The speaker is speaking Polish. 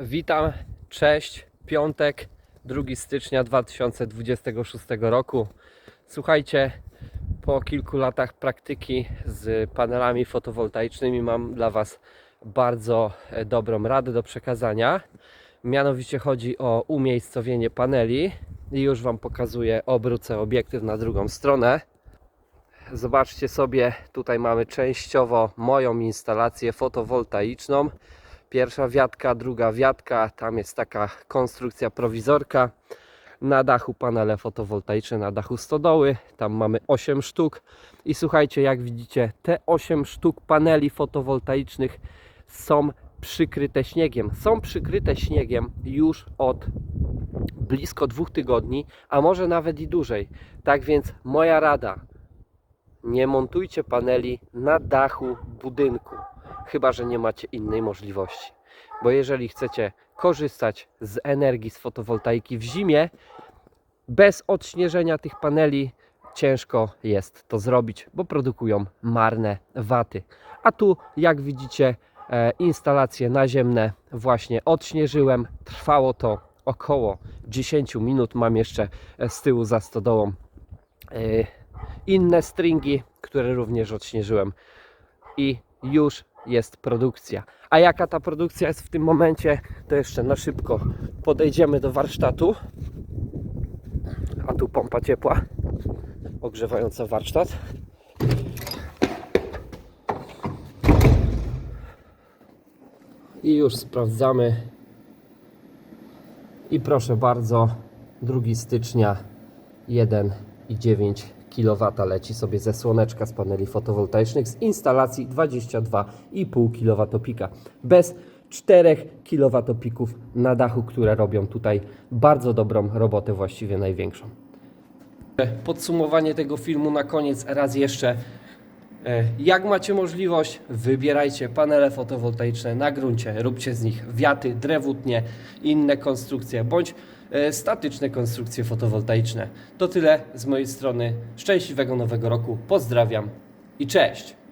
Witam, cześć, piątek, 2 stycznia 2026 roku. Słuchajcie, po kilku latach praktyki z panelami fotowoltaicznymi mam dla Was bardzo e, dobrą radę do przekazania. Mianowicie chodzi o umiejscowienie paneli i już Wam pokazuję, obrócę obiektyw na drugą stronę. Zobaczcie sobie, tutaj mamy częściowo moją instalację fotowoltaiczną. Pierwsza wiatka, druga wiatka, tam jest taka konstrukcja prowizorka. Na dachu panele fotowoltaiczne, na dachu stodoły, tam mamy 8 sztuk. I słuchajcie, jak widzicie, te 8 sztuk paneli fotowoltaicznych są przykryte śniegiem. Są przykryte śniegiem już od blisko dwóch tygodni, a może nawet i dłużej. Tak więc moja rada, nie montujcie paneli na dachu budynku, chyba że nie macie innej możliwości. Bo jeżeli chcecie korzystać z energii z fotowoltaiki w zimie, bez odśnieżenia tych paneli ciężko jest to zrobić, bo produkują marne waty. A tu, jak widzicie, e, instalacje naziemne właśnie odśnieżyłem. Trwało to około 10 minut. Mam jeszcze e, z tyłu za stodołą e, inne stringi, które również odśnieżyłem i już jest produkcja. A jaka ta produkcja jest w tym momencie, to jeszcze na szybko podejdziemy do warsztatu. A tu pompa ciepła ogrzewająca warsztat. I już sprawdzamy. I proszę bardzo, 2 stycznia 1,9 kW leci sobie ze słoneczka z paneli fotowoltaicznych z instalacji 22,5 kWp. Bez 4 kWp na dachu, które robią tutaj bardzo dobrą robotę, właściwie największą. Podsumowanie tego filmu na koniec raz jeszcze. E, Jak macie możliwość, wybierajcie panele fotowoltaiczne na gruncie, róbcie z nich wiaty, drewutnie, inne konstrukcje bądź e, statyczne konstrukcje fotowoltaiczne. To tyle z mojej strony. Szczęśliwego nowego roku. Pozdrawiam i cześć!